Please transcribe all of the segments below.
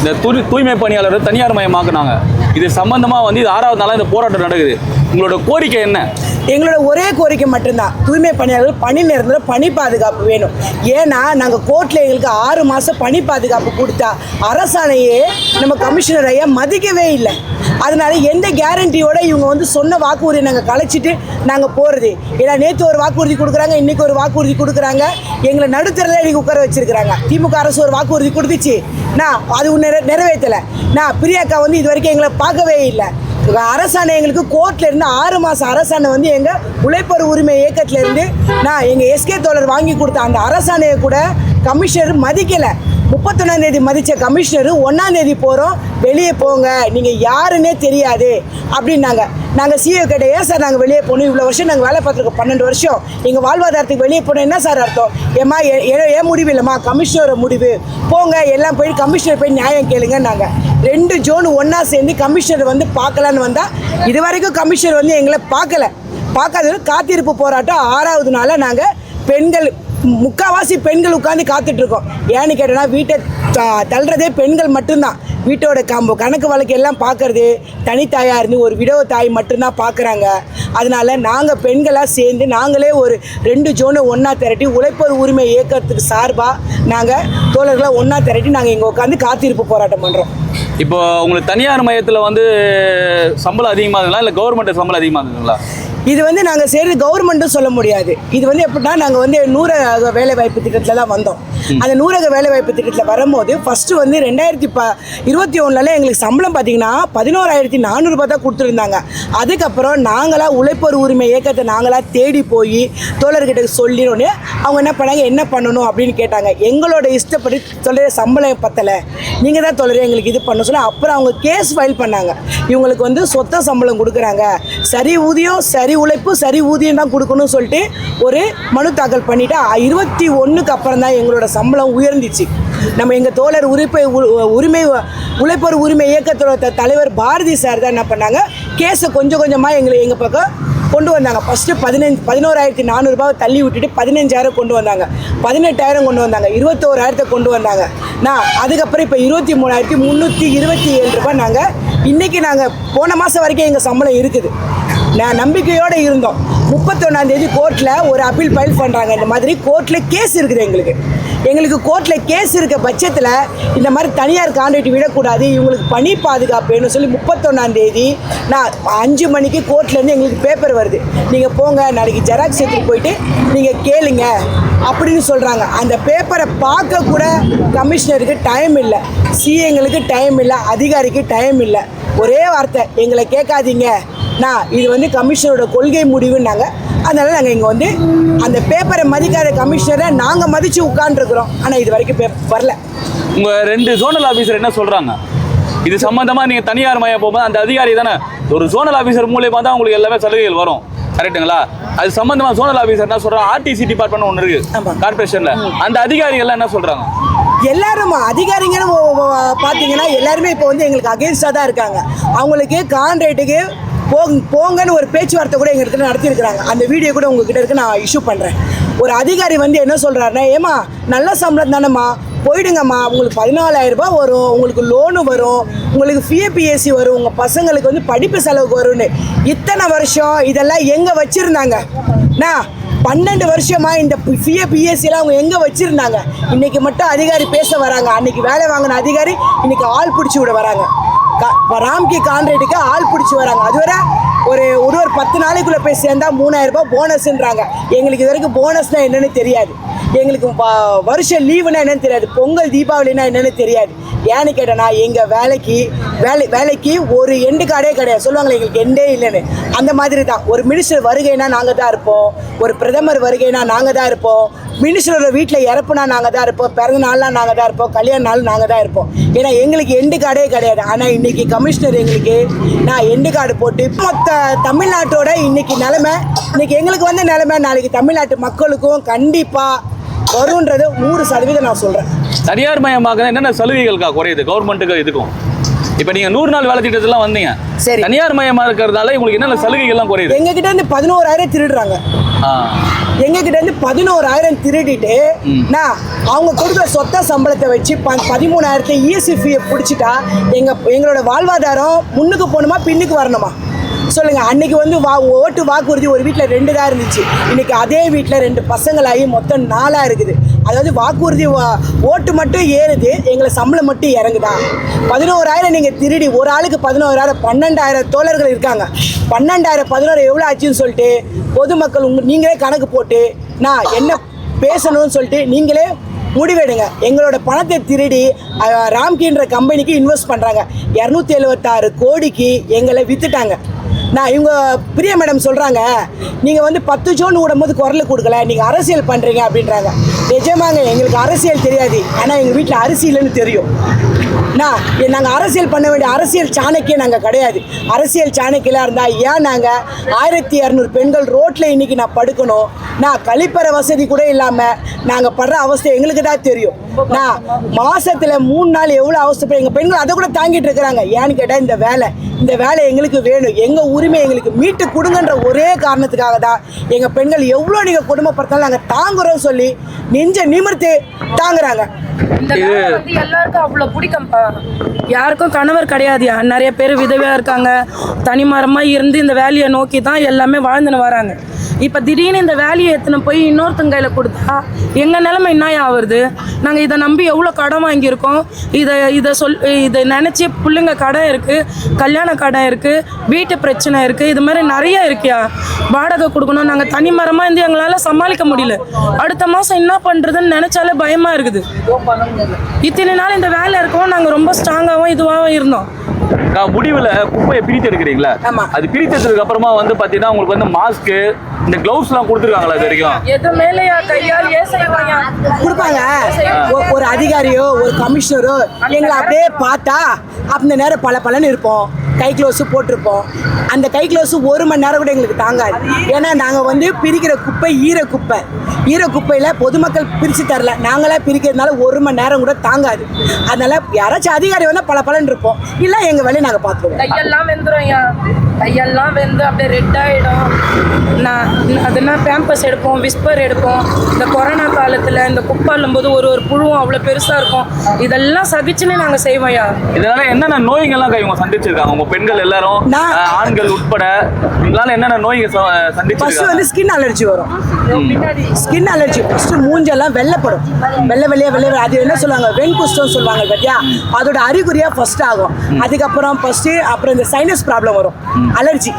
இந்த தூய் தூய்மை பணியாளர் தனியார் மயமாக்குனாங்க. இது சம்பந்தமாக வந்து இது ஆறாவது நாளாக இந்த போராட்டம் நடக்குது. உங்களோட கோரிக்கை என்ன? எங்களோட ஒரே கோரிக்கை மட்டும்தான். தூய்மை பணியாளர்கள் பணி நேரத்தில் பணி பாதுகாப்பு வேணும். ஏன்னா நாங்கள் கோர்ட்டில் எங்களுக்கு ஆறு மாதம் பணி பாதுகாப்பு கொடுத்தா அரசாணையே நம்ம கமிஷனர் ஐயா மதிக்கவே இல்லை. அதனால எந்த கேரண்டியோட இவங்க வந்து சொன்ன வாக்குறுதியை நாங்கள் கலைச்சிட்டு நாங்கள் போகிறது ஏன்னா நேற்று ஒரு வாக்குறுதி கொடுக்குறாங்க இன்றைக்கி ஒரு வாக்குறுதி கொடுக்குறாங்க. எங்களை நடுத்தரில் இன்றைக்கி உட்கார வச்சுருக்குறாங்க. திமுக அரசு ஒரு வாக்குறுதி கொடுத்துச்சு. நான் அது நிறை நிறைவேற்றலை நான் பிரியாக்கா வந்து இது வரைக்கும் எங்களை பார்க்கவே இல்லை. அரசாணை எங்களுக்கு கோர்ட்ல இருந்து ஆறு மாசம் அரசாணை வந்து எங்க உழைப்பர் உரிமை இயக்கத்துல இருந்து நான் எங்க எஸ்கே தோழர் வாங்கி கொடுத்த அந்த அரசாணையை கூட கமிஷனர் மதிக்கல. முப்பத்தொன்னாம் தேதி மதித்த கமிஷனர் ஒன்றாம் தேதி போகிறோம் வெளியே போங்க நீங்கள் யாருன்னே தெரியாது அப்படின்னாங்க. நாங்கள் சிஓ கிட்ட ஏன் சார் நாங்கள் வெளியே போகணும் இவ்வளோ வருஷம் நாங்கள் வேலை பார்த்துருக்கோம் பன்னெண்டு வருஷம். எங்கள் வாழ்வாதாரத்துக்கு வெளியே போனோம் என்ன சார் அர்த்தம்? ஏம்மா ஏன் முடிவு இல்லைம்மா கமிஷனரோட முடிவு. போங்க எல்லாம் போய் கமிஷனர் போய் நியாயம் கேளுங்க நாங்கள் ரெண்டு ஜோன் ஒன்றா சேர்ந்து கமிஷனர் வந்து பார்க்கலான்னு வந்தால் இது வரைக்கும் கமிஷனர் வந்து எங்களை பார்க்கல. பார்க்காதது காத்திருப்பு போராட்டம் ஆறாவது நாளாக நாங்கள் பெண்கள் முக்கால்வாசி பெண்கள் உட்காந்து காத்துட்டு இருக்கோம் ஏன்னு கேட்டோன்னா வீட்டை த- தள்ளுறதே பெண்கள் மட்டும்தான். வீட்டோட காம்போ கணக்கு வழக்கு எல்லாம் பார்க்கறது தனித்தாயாக இருந்து ஒரு விடவ தாய் மட்டும்தான் பார்க்குறாங்க. அதனால நாங்கள் பெண்களாக சேர்ந்து நாங்களே ஒரு ரெண்டு ஜோனை ஒன்றா திரட்டி உழைப்பர் உரிமை இயக்கத்துக்கு சார்பாக நாங்கள் தோழர்களை ஒன்றா திரட்டி நாங்கள் இங்கே உட்காந்து காத்திருப்பு போராட்டம் பண்ணுறோம் இப்போ உங்களுக்கு தனியார் மையத்தில் வந்து சம்பளம் அதிகமாகுதுங்களா இல்லை கவர்மெண்ட் சம்பளம் அதிகமாகுதுங்களா இது வந்து நாங்கள் செய்கிறது கவர்மெண்ட்டும் சொல்ல முடியாது. இது வந்து எப்படின்னா நாங்கள் வந்து நூறு வேலைவாய்ப்பு திட்டத்தில் தான் வந்தோம். அந்த நூறக வேலைவாய்ப்பு திட்டத்தில் வரும்போது ஃபஸ்ட்டு வந்து ரெண்டாயிரத்தி ப இருபத்தி ஒன்றில் எங்களுக்கு சம்பளம் பார்த்தீங்கன்னா பதினோராயிரத்தி நானூறுபா தான் கொடுத்துருந்தாங்க. அதுக்கப்புறம் நாங்களாக உழைப்போர் உரிமை இயக்கத்தை நாங்களாக தேடி போய் தோழர்கிட்ட சொல்லினோடனே அவங்க என்ன பண்ணாங்க? என்ன பண்ணணும் அப்படின்னு கேட்டாங்க. எங்களோட இஷ்டப்படி சொல்கிற சம்பளம் பத்தலை. நீங்கள் தான் தோழர் எங்களுக்கு இது பண்ண சொல்லி அப்புறம் அவங்க கேஸ் ஃபைல் பண்ணாங்க. இவங்களுக்கு வந்து சொத்த சம்பளம் கொடுக்குறாங்க. சரி ஊதியம் சரி உழைப்பு சரி ஊதியம் தான் கொடுக்கணும்னு சொல்லிட்டு ஒரு மனு தாக்கல் பண்ணிட்டு இருபத்தி ஒன்றுக்கு அப்புறம் தான் எங்களோட சம்பளம் உயர்ந்துச்சு. நம்ம எங்கள் தோழர் உரிப்பை உ- உரிமை உழைப்பர் உரிமை இயக்கத்தோட தலைவர் பாரதி சார் தான் என்ன பண்ணாங்க? கேஸை கொஞ்சம் கொஞ்சமாக எங்களை எங்கள் பக்கம் கொண்டு வந்தாங்க. ஃபஸ்ட்டு பதினஞ்சு பதினோராயிரத்தி நானூறுபாவை தள்ளி விட்டுட்டு பதினஞ்சாயிரம் கொண்டு வந்தாங்க. பதினெட்டாயிரம் கொண்டு வந்தாங்க. இருபத்தோராயிரத்தை கொண்டு வந்தாங்க. நான் அதுக்கப்புறம் இப்போ இருபத்தி மூணாயிரத்தி முந்நூற்றி இருபத்தி ஏழு ரூபாய் நாங்கள் இன்றைக்கி நாங்கள் போன மாதம் வரைக்கும் எங்கள் சம்பளம் இருக்குது. நான் நம்பிக்கையோடு இருந்தோம். முப்பத்தொன்னாந்தேதி கோர்ட்டில் ஒரு அப்பீல் ஃபைல் பண்ணுறாங்க இந்த மாதிரி கோர்ட்டில் கேஸ் இருக்குது எங்களுக்கு. எங்களுக்கு கோர்ட்டில் கேஸ் இருக்க பட்சத்தில் இந்த மாதிரி தனியார் கான்ட்ராக்ட் விடக்கூடாது. இவங்களுக்கு பணி பாதுகாப்பு சொல்லி முப்பத்தொன்னாந்தேதி நான் அஞ்சு மணிக்கு கோர்ட்லேருந்து எங்களுக்கு பேப்பர் வருது. நீங்கள் போங்க நாளைக்கு ஜெராக்ஸ் எடுத்துகிட்டு போயிட்டு நீங்கள் கேளுங்க அப்படின்னு சொல்கிறாங்க அந்த பேப்பரை பார்க்க கூட கமிஷனருக்கு டைம் இல்லை. சிஏங்களுக்கு டைம் இல்லை அதிகாரிக்கு டைம் இல்லை. ஒரே வார்த்தை எங்களை கேட்காதீங்க. நான் இது வந்து கமிஷனரோட கொள்கை முடிவுன்னாங்க. அதனால நாங்கள் இங்கே வந்து அந்த பேப்பரை மதிக்காத கமிஷனரை நாங்கள் மதித்து உட்காந்துருக்குறோம் ஆனால் இது வரைக்கும் பேப் வரல. உங்கள் ரெண்டு ஜோனல் ஆஃபீஸர் என்ன சொல்கிறாங்க இது சம்மந்தமாக நீங்கள் தனியார் மையம் போகும்போது அந்த அதிகாரி தானே? ஒரு ஜோனல் ஆஃபீஸர் மூலியமாக தான் உங்களுக்கு எல்லாமே சலுகைகள் வரும். கரெக்ட்டுங்களா? அது சம்மந்தமாக ஜோனல் ஆஃபீஸர் என்ன சொல்கிறாங்க ஆர்டிசி டிபார்ட்மெண்ட் ஒன்று. இருக்குது கார்பரேஷனில் அந்த அதிகாரிகள்லாம் என்ன சொல்கிறாங்க எல்லாரும் அதிகாரிங்கன்னு பார்த்தீங்கன்னா எல்லாருமே இப்போ வந்து எங்களுக்கு அகேன்ஸ்டாக தான் இருக்காங்க. அவங்களுக்கு கான்ட்ராக்ட்டுக்கு போங் போங்கன்னு ஒரு பேச்சுவார்த்தை கூட எங்கள் இடத்துல நடத்தியிருக்கிறாங்க. அந்த வீடியோ கூட உங்ககிட்ட இருக்கு நான் இஷ்யூ பண்ணுறேன் ஒரு அதிகாரி வந்து என்ன சொல்கிறாருன்னா ஏமா நல்ல சம்பளம் தானேம்மா போயிடுங்கம்மா உங்களுக்கு பதினாலாயிரம் ரூபாய் வரும் உங்களுக்கு லோனு வரும் உங்களுக்கு ஃபிஎபிஎஸ்சி வரும் உங்கள் பசங்களுக்கு வந்து படிப்பு செலவுக்கு வரும்னு. இத்தனை வருஷம் இதெல்லாம் எங்கே வச்சுருந்தாங்க? நான் பன்னெண்டு வருஷமா இந்த பிஏ பிஎஸ்சிலாம் அவங்க எங்கே வச்சுருந்தாங்க? இன்னைக்கு மட்டும் அதிகாரி பேச வராங்க. அன்னைக்கு வேலை வாங்கின அதிகாரி இன்னைக்கு ஆள் பிடிச்சி விட வராங்க. இப்போ ராம்கி கான்ட்ரேட்டுக்கு ஆள் பிடிச்சி வராங்க. அதுவரை ஒரு ஒரு ஒரு பத்து நாளைக்குள்ளே போய் சேர்ந்தா மூணாயிரம் ரூபாய் போனஸ்ன்றாங்க எங்களுக்கு இது வரைக்கும் போனஸ்னால் என்னன்னு தெரியாது. எங்களுக்கு வருஷம் லீவுனா என்னன்னு தெரியாது. பொங்கல் தீபாவளினா என்னன்னு தெரியாது. ஏன்னு கேட்டேன்னா எங்கள் வேலைக்கு வேலை வேலைக்கு ஒரு எண்டு கார்டே கிடையாது. சொல்லுவாங்களே எங்களுக்கு எண்டே இல்லைன்னு. அந்த மாதிரி தான். ஒரு மினிஸ்டர் வருகைனா நாங்கள் தான் இருப்போம். ஒரு பிரதமர் வருகைனா நாங்கள் தான் இருப்போம். மினிஸ்டரோட வீட்டில் இறப்புனா நாங்கள் தான் இருப்போம். பிறந்த நாள்லாம் நாங்கள் தான் இருப்போம். கல்யாண நாள் நாங்கள் தான் இருப்போம். ஏன்னா எங்களுக்கு எண்டு கார்டே கிடையாது. ஆனால் இன்னைக்கு கமிஷனர் எங்களுக்கு நான் எண்டு கார்டு போட்டு மொத்த தமிழ்நாட்டோட இன்னைக்கு நிலமை இன்னைக்கு எங்களுக்கு வந்து நிலமை நாளைக்கு தமிழ்நாட்டு மக்களுக்கும் கண்டிப்பாக வரும்ன்றது நூறு சதவீதம் நான் சொல்கிறேன் தனியார் மயமாக என்னென்ன சலுகைகளுக்கா குறையுது? கவர்மெண்ட்டுக்கு இதுக்கும். இப்போ நீங்க நூறு நாள் வேலை திட்டத்துலாம் வந்தீங்க. சரி. தனியார் மயமா இருக்கிறதால உங்களுக்கு என்னென்ன சலுகைகள்லாம் குறையுது? எங்க கிட்ட இருந்து பதினோராயிரம் திருடுறாங்க. ஆ. எங்க கிட்ட இருந்து பதினோராயிரம் திருடிட்டு நான் அவங்க கொடுக்குற சொத்த சம்பளத்தை வச்சு ப பதிமூணாயிரத்தை இஎஸ்சி ஃபீயை பிடிச்சிட்டா எங்க எங்களோட வாழ்வாதாரம் முன்னுக்கு போகணுமா பின்னுக்கு வரணுமா? சொல்லுங்கள் அன்னைக்கு வந்து வா ஓட்டு வாக்குறுதி ஒரு வீட்டில் ரெண்டு தான் இருந்துச்சு. இன்னைக்கு அதே வீட்டில் ரெண்டு பசங்களாகி மொத்தம் நாலாக இருக்குது. அதாவது வாக்குறுதி வா- ஓட்டு மட்டும் ஏறுது எங்களை சம்பளம் மட்டும் இறங்குதா? பதினோராயிரம் நீங்கள் திருடி ஒரு ஆளுக்கு பதினோராயிரம் பன்னெண்டாயிரம் தோழர்கள் இருக்காங்க. பன்னெண்டாயிரம் பதினோரு எவ்வளோ ஆச்சுன்னு சொல்லிட்டு பொதுமக்கள் உங்க நீங்களே கணக்கு போட்டு நான் என்ன பேசணும்னு சொல்லிட்டு நீங்களே முடிவெடுங்க. எங்களோட பணத்தை திருடி ராம்கின்ற கம்பெனிக்கு இன்வெஸ்ட் பண்ணுறாங்க இரநூத்தி எழுபத்தாறு கோடிக்கு எங்களை விற்றுட்டாங்க நான் இவங்க பிரியா மேடம் சொல்கிறாங்க நீங்கள் வந்து பத்து ஜோன் விடும்போது குரல் கொடுக்கல நீங்கள் அரசியல் பண்ணுறீங்க அப்படின்றாங்க. நிஜமாங்க எங்களுக்கு அரசியல் தெரியாது. ஆனால் எங்கள் வீட்டில் அரிசி இல்லைன்னு தெரியும். நான் நாங்கள் அரசியல் பண்ண வேண்டிய அரசியல் சாணக்கியம் நாங்கள் கிடையாது. அரசியல் சாணக்கியலாக இருந்தால் ஏன் நாங்கள் ஆயிரத்தி இரநூறு பெண்கள் ரோட்டில் இன்னைக்கு நான் படுக்கணும்? நான் கழிப்பறை வசதி கூட இல்லாமல் நாங்கள் படுற அவஸ்தை எங்களுக்கு தான் தெரியும். நான் மாசத்துல மூணு நாள் எவ்வளோ அவஸ்தைப்படும் எங்கள் பெண்கள் அதை கூட தாங்கிட்டு இருக்கிறாங்க. ஏன்னு கேட்டால் இந்த வேலை இந்த வேலை எங்களுக்கு வேணும். எங்கள் உரிமை எங்களுக்கு மீட்டு கொடுங்கன்ற ஒரே காரணத்துக்காக தான் எங்கள் பெண்கள் எவ்வளோ நீங்கள் குடும்பப்படுத்தாலும் நாங்கள் தாங்குறோம் சொல்லி நெஞ்ச நிமிர்த்து தாங்குறாங்க. எல்லாருக்கும் அவ்வளோ பிடிக்கும்ப்பா. யாருக்கும் கணவர் கிடையாதுயா நிறைய பேர் விதவையாக இருக்காங்க. தனிமரமாக இருந்து இந்த வேலையை நோக்கி தான் எல்லாமே வாழ்ந்துன்னு வராங்க. இப்போ திடீர்னு இந்த வேலையை எடுத்துன்னு போய் இன்னொருத்தங்க கையில் கொடுத்தா எங்கள் நிலைமை என்ன ஆகுறது? நாங்கள் இதை நம்பி எவ்வளோ கடன் வாங்கியிருக்கோம்? இதை இதை சொல் இதை நினச்சி பிள்ளைங்க கடன் இருக்குது கல்யாண கடன் இருக்குது வீட்டு பிரச்சனை இருக்குது இது மாதிரி நிறைய இருக்கியா? வாடகை கொடுக்கணும். நாங்கள் தனி மரமாக இருந்து எங்களால் சமாளிக்க முடியல. அடுத்த மாதம் என்ன பண்ணுறதுன்னு நினச்சாலே பயமாக இருக்குது. இத்தனை நாள் இந்த வேலை இருக்கவும் நாங்கள் ரொம்ப ஸ்ட்ராங்காகவும் இதுவாகவும் இருந்தோம். முடிவுல குப்பையை பிரித்து எடுக்கிறீங்களா. அது பிரித்ததுக்கு அப்புறமா வந்து பாத்தீங்கன்னா உங்களுக்கு வந்து மாஸ்க் இந்த கிளவுஸ் எல்லாம் கொடுத்துருக்காங்களா இது வரைக்கும்? எது மேலேயா கையால் ஏ செய்வாங்க கொடுப்பாங்க. ஒ- ஒரு அதிகாரியோ ஒரு கமிஷனரோ எங்களை அப்படியே பார்த்தா அந்த நேரம் பல பலன்னு இருப்போம். கை க்ளோஸு போட்டிருப்போம். அந்த கை க்ளோஸு ஒரு மணி நேரம் கூட எங்களுக்கு தாங்காது. ஏன்னா நாங்கள் வந்து பிரிக்கிற குப்பை ஈர குப்பை. ஈர குப்பையில் பொதுமக்கள் பிரித்து தரல. நாங்களே பிரிக்கிறதுனால ஒரு மணி நேரம் கூட தாங்காது. அதனால் யாராச்சும் அதிகாரி வந்தால் பல பலன் இருப்போம். இல்லை எங்கள் வேலையை நாங்கள் பார்த்துருவோம் கையெல்லாம் வெந்துடும் கையெல்லாம் வெந்து அப்படியே ரெட் ஆகிடும் நான் அதுனா பேம்பஸ் எடுப்போம் விஸ்பர் எடுப்போம். இந்த கொரோனா காலத்தில் இந்த குப்பை அள்ளும்போது ஒரு ஒரு புழுவும் அவ்வளோ பெருசாக இருக்கும். இதெல்லாம் சகிச்சுன்னு நாங்கள் செய்வோம் ஐயா இதனால என்னென்ன நோய்கள்லாம் இவங்க சந்திச்சிருக்காங்க? உங்க பெண்கள் எல்லாரும் ஆண்கள் உட்பட இதனால என்னென்ன நோய்கள் ச- ஃபஸ்ட்டு வந்து ஸ்கின் அலர்ஜி வரும். ஸ்கின் அலர்ஜி ஃபஸ்ட்டு மூஞ்செல்லாம் வெள்ளைப்படும். வெள்ளை வெள்ளையா வெள்ளை வெள்ளை- அது என்ன சொல்லுவாங்க? வெண்குஷ்டம் சொல்லுவாங்க பார்த்தியா அதோட அறிகுறியாக ஃபர்ஸ்ட் ஆகும். அதுக்கப்புறம் ஃபஸ்ட்டு அப்புறம் இந்த சைனஸ் ப்ராப்ளம் வரும். அலர்ஜி.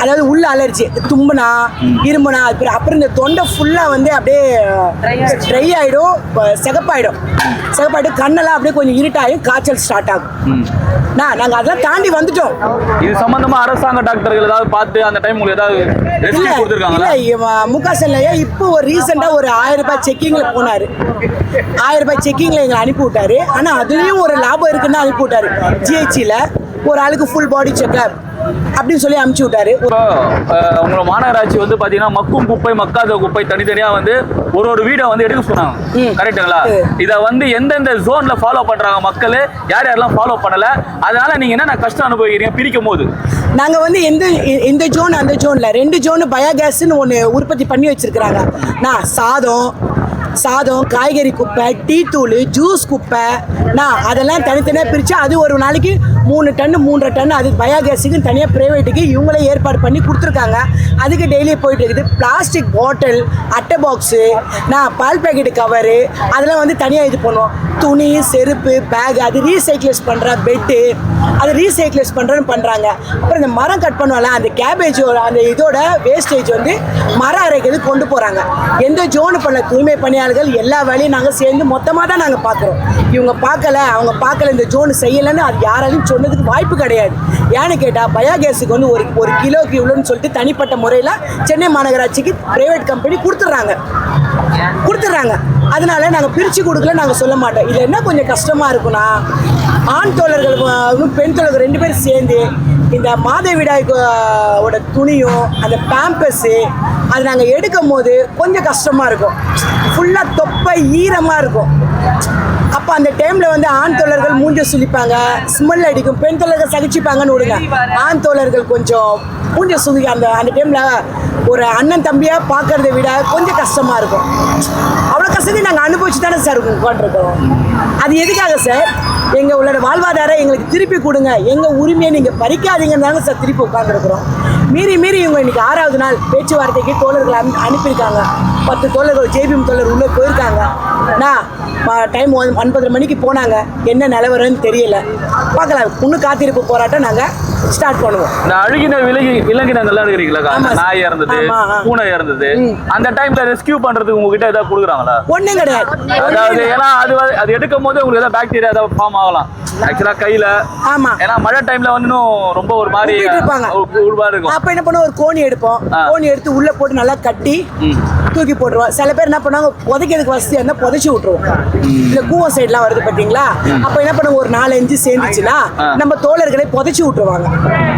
அதாவது உள்ள அலர்ஜி. தும்புனா இருமுனா அப்புறம் அப்புறம் இந்த தொண்டை ஃபுல்லாக வந்து அப்படியே ட்ரை ஆகிடும் சிகப்பாயிடும். சிகப்பாயிடும் கண்ணெல்லாம் அப்படியே கொஞ்சம் இருட்டாயும் காய்ச்சல் ஸ்டார்ட் ஆகும். நான் நாங்கள் அதெல்லாம் தாண்டி வந்துட்டோம். இது சம்பந்தமா அரசாங்க டாக்டர்கள் ஏதாவது பார்த்து அந்த டைம் உங்களுக்கு ஏதாவது முக செல்லையா? இப்போ ஒரு ரீசெண்டா ஒரு ஆயிரம் ரூபாய் செக்கிங்ல போனாரு. ஆயிரம் ரூபாய் செக்கிங்ல எங்களை அனுப்பி விட்டாரு. ஆனா அதுலயும் ஒரு லாபம் இருக்குன்னு அனுப்பி விட்டாரு. ஜிஹெச்சில ஒரு ஆளுக்கு ஃபுல் பாடி செக்அப் அப்படின்னு சொல்லி அனுப்பிச்சு விட்டாரு. உங்களோட மாநகராட்சி வந்து பாத்தீங்கன்னா மக்கும் குப்பை மக்காத குப்பை தனித்தனியா வந்து ஒரு ஒரு வீடை வந்து எடுக்க சொன்னாங்க. கரெக்ட்டுங்களா? இத வந்து எந்தெந்த ஜோன்ல ஃபாலோ பண்றாங்க மக்கள்? யார் யாரெல்லாம் ஃபாலோ பண்ணல? அதனால நீங்க என்ன கஷ்டம் அனுபவிக்கிறீங்க பிரிக்கும் போது நாங்க வந்து எந்த இந்த ஜோன் அந்த ஜோன்ல ரெண்டு ஜோன் பயோகேஸ்னு ஒன்று உற்பத்தி பண்ணி வச்சிருக்கிறாங்க. நான் சாதம் சாதம் காய்கறி குப்பை டீ தூள் ஜூஸ் குப்பை நான் அதெல்லாம் தனித்தனியாக பிரித்து அது ஒரு நாளைக்கு மூணு டன்னு மூன்றரை டன் அது பயோகேஸுக்கு தனியாக ப்ரைவேட்டுக்கு இவங்களே ஏற்பாடு பண்ணி கொடுத்துருக்காங்க. அதுக்கு டெய்லி போயிட்டு இருக்குது. பிளாஸ்டிக் பாட்டில் அட்டை பாக்ஸு நான் பால் பேக்கெட்டு கவரு அதெல்லாம் வந்து தனியாக இது பண்ணுவோம். துணி செருப்பு பேக் அது ரீசைக்கிள்ஸ் பண்ணுற பெட்டு அது ரீசைக்கிள்ஸ் பண்ணுறேன்னு பண்ணுறாங்க அப்புறம் இந்த மரம் கட் பண்ணுவாங்க அந்த கேபேஜோட அந்த இதோட வேஸ்டேஜ் வந்து மரம் அரைக்கிறது கொண்டு போகிறாங்க எந்த ஜோனு பண்ண தூய்மை பணியாளர்கள் எல்லா வேலையும் நாங்கள் சேர்ந்து மொத்தமாக தான் நாங்கள் பார்க்குறோம் இவங்க பார்க்கல அவங்க பார்க்கல இந்த ஜோன் செய்யலைன்னு அது யாராலையும் சொன்னதுக்கு வாய்ப்பு கிடையாது. ஏன்னு கேட்டால் பயோகேஸுக்கு வந்து ஒரு ஒரு கிலோக்கு இவ்வளோன்னு சொல்லிட்டு தனிப்பட்ட முறையில் சென்னை மாநகராட்சிக்கு ப்ரைவேட் கம்பெனி கொடுத்துட்றாங்க. கொடுத்துட்றாங்க. அதனால நாங்கள் பிரித்து கொடுக்கல நாங்கள் சொல்ல மாட்டோம். இதில் என்ன கொஞ்சம் கஷ்டமாக இருக்குன்னா ஆண் தோழர்கள் பெண் தோழர்கள் ரெண்டு பேரும் சேர்ந்து இந்த மாதவிடாயோட ஓட துணியும் அந்த பேம்பஸு அது நாங்கள் எடுக்கும் போது கொஞ்சம் கஷ்டமாக இருக்கும். ஃபுல்லாக தொப்பை ஈரமாக இருக்கும். அப்போ அந்த டைமில் வந்து ஆண் தோழர்கள் மூஞ்ச சுளிப்பாங்க ஸ்மெல் அடிக்கும் பெண் தோழர்கள் சகிச்சுப்பாங்கன்னு விடுங்க. ஆண் தோழர்கள் கொஞ்சம் மூஞ்ச சுதி அந்த அந்த டைமில் ஒரு அண்ணன் தம்பியாக பார்க்கறத விட கொஞ்சம் கஷ்டமாக இருக்கும். அவ்வளோ கஷ்டத்தையும் நாங்கள் அனுபவிச்சு தானே சார் உட்காந்துருக்கோம் அது எதுக்காக சார்? எங்கள் உள்ளோட வாழ்வாதாரம் எங்களுக்கு திருப்பி கொடுங்க. எங்கள் உரிமையை நீங்கள் பறிக்காதீங்கன்னு தாங்க சார் திருப்பி உட்காந்துருக்குறோம் மீறி மீறி இவங்க இன்னைக்கு ஆறாவது நாள் பேச்சுவார்த்தைக்கு தோழர்கள் அனு அனுப்பியிருக்காங்க. பத்து தோழர்கள் ஜேபிஎம் தோழர் உள்ளே போயிருக்காங்க. நான் டைம் ஒன்பதரை மணிக்கு போனாங்க. என்ன நிலவரம்னு தெரியல. பார்க்கலாம். இன்னும் காத்திருப்பு போராட்டம் நாங்கள் ஸ்டார்ட் பண்ணுவோம். இந்த அழுகின விலகி விலங்கினங்கள்லாம் சார். நாய் இறந்தது. பூனை இறந்தது. அந்த டைம்ல ரெஸ்கியூ பண்றதுக்கு உங்ககிட்ட ஏதாவது கொடுக்குறாங்களா? ஒன்றும் கிடையாது. அதாவது ஏன்னா அது அது எடுக்கும் போது உங்களுக்கு ஏதாவது பாக்டீரியா ஏதாவது ஃபார்ம் ஆகலாம். ஆக்சுவலா கையில. ஆமா. ஏன்னா மழை டைம்ல வந்து ரொம்ப ஒரு மாதிரி. உருவா இருக்கும். அப்போ என்ன பண்ணுவோம்? ஒரு கோணி எடுப்போம். கோணி எடுத்து உள்ளே போட்டு நல்லா கட்டி. தூக்கி போட்டுருவோம். சில பேர் என்ன பண்ணுவாங்க? புதைக்கிறதுக்கு வசதியாக இருந்தால் புதைச்சி விட்ருவோம் இந்த கூவம் சைட்லாம் வருது பார்த்தீங்களா அப்போ என்ன பண்ணுவோம்? ஒரு நாலு அஞ்சு சேர்ந்துச்சுன்னா. நம்ம தோழர்களை புதைச்சி விட்டுருவாங்க. Yeah.